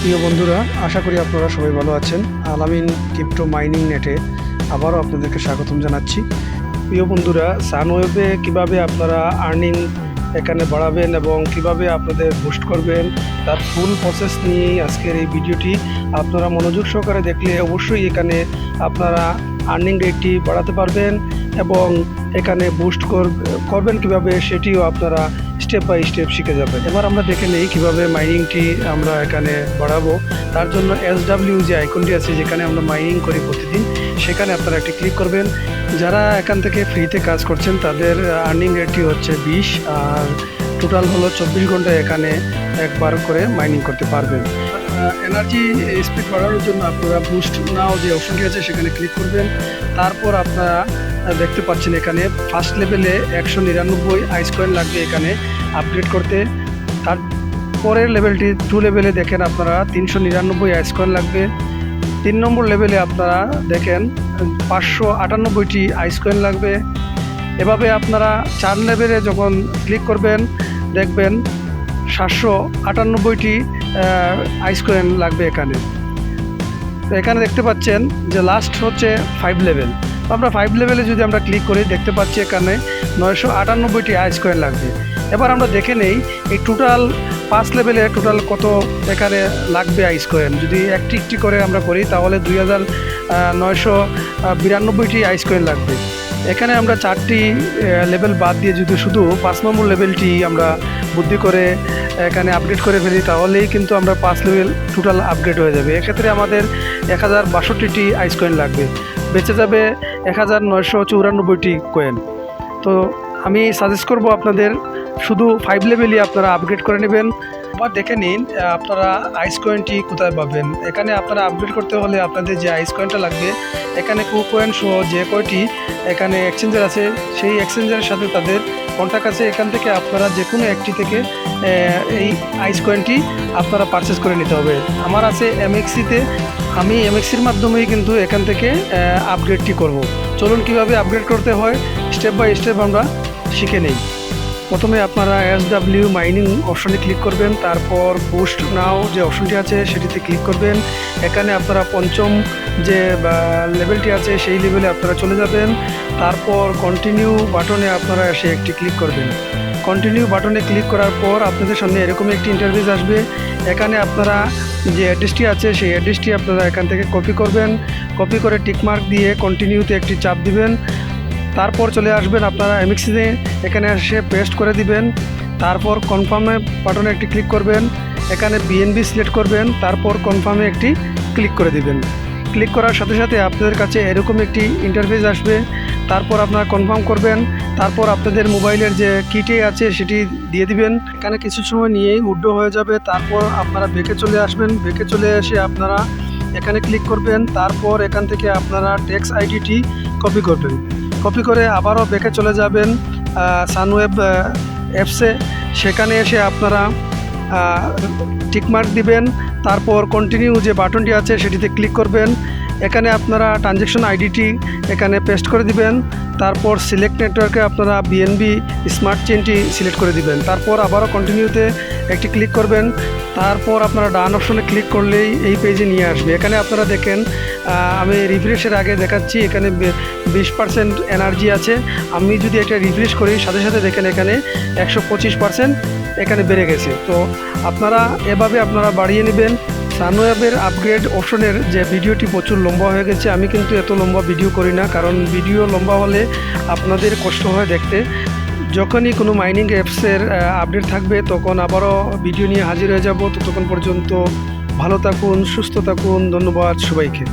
প্রিয় বন্ধুরা, আশা করি আপনারা সবাই ভালো আছেন। আলামিন ক্রিপ্টো মাইনিং নেটে আবারও আপনাদেরকে স্বাগতম জানাচ্ছি। প্রিয় বন্ধুরা, সানওয়েবে কীভাবে আপনারা আর্নিং এখানে বাড়াবেন এবং কীভাবে আপনাদের বুস্ট করবেন, তার ফুল প্রসেস নিয়েই আজকের এই ভিডিওটি আপনারা মনোযোগ সহকারে দেখলে অবশ্যই এখানে আপনারা আর্নিং রেটটি বাড়াতে পারবেন এবং এখানে বুস্ট করবেন কীভাবে সেটিও আপনারা স্টেপ বাই স্টেপ শিখে যাবেন এবার আমরা দেখে নেই কীভাবে মাইনিংটি আমরা এখানে বাড়াবো। তার জন্য এস ডাব্লিউ যে আইকনটি আছে, যেখানে আমরা মাইনিং করি প্রতিদিন, সেখানে আপনারা একটি ক্লিক করবেন। যারা এখান থেকে ফ্রিতে কাজ করছেন, তাদের আর্নিং রেটটি হচ্ছে বিশ, আর টোটাল হলো চব্বিশ ঘণ্টা এখানে একবার করে মাইনিং করতে পারবেন। এনার্জি স্পিড বাড়ানোর জন্য আপনারা বুস্ট নাও যে অপশনটি আছে, সেখানে ক্লিক করবেন। তারপর আপনারা দেখতে পাচ্ছেন এখানে ফার্স্ট লেভেলে একশো নিরানব্বই আইস কয়েন লাগবে এখানে। আপগ্রেড করতে। তার পরের লেভেলটি টু লেভেলে দেখেন আপনারা, তিনশো নিরানব্বই আইসকয়েন লাগবে। তিন নম্বর লেভেলে আপনারা দেখেন, পাঁচশো আটানব্বইটি আইসকয়েন লাগবে। এভাবে আপনারা চার লেভেলে যখন ক্লিক করবেন, দেখবেন সাতশো আটানব্বইটি আইসকয়েন লাগবে এখানে। এখানে দেখতে পাচ্ছেন যে লাস্ট হচ্ছে ফাইভ লেভেল আমরা ফাইভ লেভেলে যদি আমরা ক্লিক করি, দেখতে পাচ্ছি এখানে নয়শো আটানব্বইটি আইসকয়েন লাগবে। এবার আমরা দেখে নেই এই টোটাল পাঁচ লেভেলে টোটাল কত এখানে লাগবে আইস কয়েন যদি একটি একটি করে আমরা করি, তাহলে দুই হাজার নয়শো বিরানব্বইটি আইস কয়েন লাগবে। এখানে আমরা চারটি লেভেল বাদ দিয়ে যদি শুধু পাঁচ নম্বর লেভেলটি আমরা বুদ্ধি করে, এখানে আপডেট করে ফেলি, তাহলেই কিন্তু আমরা পাঁচ লেভেল টোটাল আপগ্রেড হয়ে যাবে। এক্ষেত্রে আমাদের এক হাজার বাষট্টিটি আইস কয়েন লাগবে। বেঁচে যাবে এক হাজার নয়শো চৌরানব্বইটি কয়েন তো আমি সাজেস্ট করব আপনাদের শুধু ফাইভ লেভেলই আপনারা আপগ্রেড করে নেবেন। আবার দেখে নিন আপনারা আইস কয়েনটি কোথায় পাবেন? এখানে আপনারা আপগ্রেড করতে হলে আপনাদের যে আইস কয়েনটা লাগবে, এখানে কু কয়েন সহ যে কয়টি এখানে এক্সচেঞ্জার আছে, সেই এক্সচেঞ্জারের সাথে তাদের কন্ট্যাক্ট আছে। এখান থেকে আপনারা যে কোনো একটি থেকে এই আইস কয়েনটি আপনারা পারচেস করে নিতে হবে। আমার আছে এমএক্সিতে আমি এমএক্সির মাধ্যমেই কিন্তু এখান থেকে আপগ্রেডটি করব। চলুন কীভাবে আপগ্রেড করতে হয় স্টেপ বাই স্টেপ আমরা শিখে নেই। প্রথমে আপনারা এস ডাব্লিউ মাইনিং অপশনে ক্লিক করবেন, তারপর পোস্ট নাও যে অপশনটি আছে সেটিতে ক্লিক করবেন। এখানে আপনারা পঞ্চম যে লেভেলটি আছে সেই লেভেলে আপনারা চলে যাবেন। তারপর কন্টিনিউ বাটনে আপনারা এসে একটি ক্লিক করবেন। কন্টিনিউ বাটনে ক্লিক করার পর আপনাদের সামনে এরকম একটি ইন্টারভিউজ আসবে। এখানে আপনারা যে অ্যাড্রেসটি আছে সেই অ্যাড্রেসটি আপনারা এখান থেকে কপি করবেন। কপি করে টিকমার্ক দিয়ে কন্টিনিউতে একটি চাপ দিবেন। তারপর চলে আসবেন আপনারা এমএক্সিতে। এখানে এসে পেস্ট করে দিবেন। তারপর কনফার্মে বাটনে একটি ক্লিক করবেন। এখানে বিএনবি সিলেক্ট করবেন। তারপর কনফার্মে একটি ক্লিক করে দিবেন। ক্লিক করার সাথে সাথে আপনাদের কাছে এরকম একটি ইন্টারফেস আসবে। তারপর আপনারা কনফার্ম করবেন। তারপর আপনাদের মোবাইলের যে কিটে আছে সেটি দিয়ে দিবেন। এখানে কিছু সময় নিয়েই উড্ডো হয়ে যাবে। তারপর আপনারা বেঁকে চলে আসবেন। বেঁকে চলে এসে আপনারা এখানে ক্লিক করবেন। তারপর এখান থেকে আপনারা ট্যাক্স আইডিটি কপি করবেন। কপি করে আবারও ব্যাকে চলে যাবেন সানওয়েব অ্যাপসে। সেখানে এসে আপনারা টিকমার্ক দিবেন, তারপর কন্টিনিউ যে বাটনটি আছে সেটিতে ক্লিক করবেন। এখানে আপনারা ট্রানজ্যাকশন আইডিটি এখানে পেস্ট করে দিবেন, তারপর সিলেক্ট নেটওয়ার্কে আপনারা বিএনবি স্মার্ট চেনটি সিলেক্ট করে দিবেন। তারপর আবারও কন্টিনিউতে একটি ক্লিক করবেন, তারপর আপনারা ডান অপশনে ক্লিক করলেই এই পেজে নিয়ে আসবে। এখানে আপনারা দেখেন আমি রিফ্রেশের আগে দেখাচ্ছি, এখানে বিশ পার্সেন্ট এনার্জি আছে। আমি যদি এটা রিফ্রেশ করি, সাথে সাথে দেখেন এখানে একশো পঁচিশ পার্সেন্ট এখানে বেড়ে গেছে। তো আপনারা এভাবে আপনারা বাড়িয়ে নেবেন সানওয়েবের আপগ্রেড অপশনের যে ভিডিওটি প্রচুর লম্বা হয়ে গেছে, আমি কিন্তু এত লম্বা ভিডিও করি না, কারণ ভিডিও লম্বা হলে আপনাদের কষ্ট হয় দেখতে। যখনই কোনো মাইনিং অ্যাপসের আপডেট থাকবে, তখন আবারও ভিডিও নিয়ে হাজির হয়ে যাব। ততক্ষণ পর্যন্ত ভালো থাকুন, সুস্থ থাকুন, ধন্যবাদ সবাইকে।